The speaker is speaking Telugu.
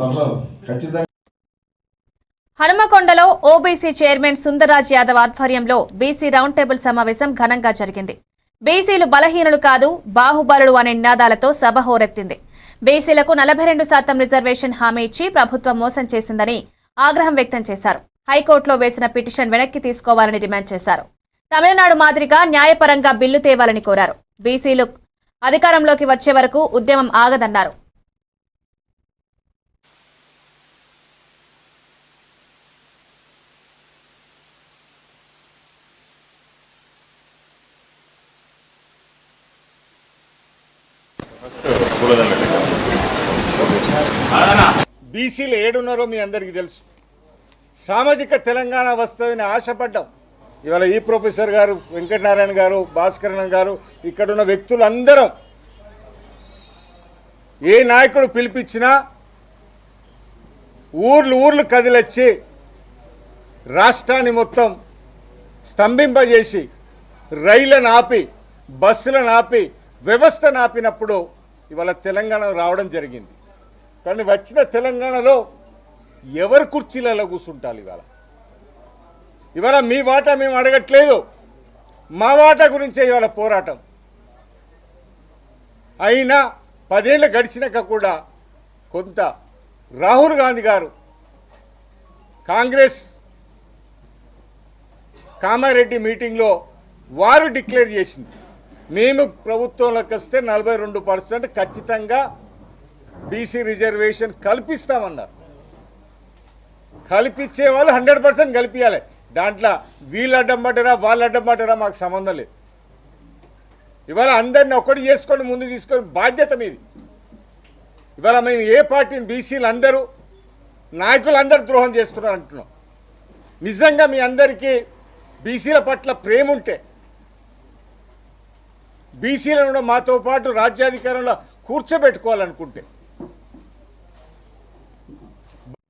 త్వరలో ఖచ్చితంగా హనుమకొండలో ఓబీసీ చైర్మన్ సుందరాజ్ యాదవ్ ఆధ్వర్యంలో బీసీ రౌండ్ టేబుల్ సమావేశం ఘనంగా జరిగింది. బీసీలు బలహీనులు కాదు బాహుబలులు అనే నినాదాలతో సభ హోరెత్తింది. బీసీలకు నలభై రెండు శాతం రిజర్వేషన్ హామీ ఇచ్చి ప్రభుత్వం మోసం చేసిందని ఆగ్రహం వ్యక్తం చేశారు. హైకోర్టులో వేసిన పిటిషన్ వెనక్కి తీసుకోవాలని డిమాండ్ చేశారు. తమిళనాడు మాదిరిగా న్యాయపరంగా బిల్లు తేవాలని కోరారు. బీసీలు అధికారంలోకి వచ్చే వరకు ఉద్యమం ఆగదన్నారు. బీసీలు ఏడున్నారో మీ అందరికీ తెలుసు. సామాజిక తెలంగాణ వస్తుందని ఆశపడ్డాం. ఇవాళ ఈ ప్రొఫెసర్ గారు వెంకటనారాయణ గారు భాస్కరణ గారు ఇక్కడున్న వ్యక్తులందరం ఏ నాయకుడు పిలిపించినా ఊర్లు ఊర్లు కదిలొచ్చి రాష్ట్రాన్ని మొత్తం స్తంభింపజేసి రైళ్ళను ఆపి బస్సులను ఆపి వ్యవస్థను ఆపినప్పుడు ఇవాళ తెలంగాణ రావడం జరిగింది. కానీ వచ్చిన తెలంగాణలో ఎవరు కుర్చీలలో కూర్చుంటారు ఇవాళ? ఇవాళ మీ వాటా మేము అడగట్లేదు. మా వాటా గురించే ఇవాళ పోరాటం. అయినా పదేళ్ళు గడిచినాక కూడా కొంత రాహుల్ గాంధీ గారు కాంగ్రెస్ కామారెడ్డి మీటింగ్లో వారు డిక్లేర్ చేసింది. మేము ప్రభుత్వంలోకి వస్తే నలభై రెండు పర్సెంట్ ఖచ్చితంగా బీసీ రిజర్వేషన్ కల్పిస్తామన్నారు. కల్పించే వాళ్ళు హండ్రెడ్ పర్సెంట్ కల్పించాలి దాంట్లో వీళ్ళు అడ్డం పడ్డరా వాళ్ళు అడ్డం పడ్డరా మాకు సంబంధం లేదు. ఇవాళ అందరిని ఒకటి చేసుకొని ముందు తీసుకొని బాధ్యత మీది. ఇవాళ మేము ఏ పార్టీని బీసీలు అందరూ నాయకులందరూ ద్రోహం చేస్తున్నారు అంటున్నాం. నిజంగా మీ అందరికీ బీసీల పట్ల ప్రేమ ఉంటే బీసీలను కూడా మాతో పాటు రాజ్యాధికారంలో కూర్చోబెట్టుకోవాలనుకుంటే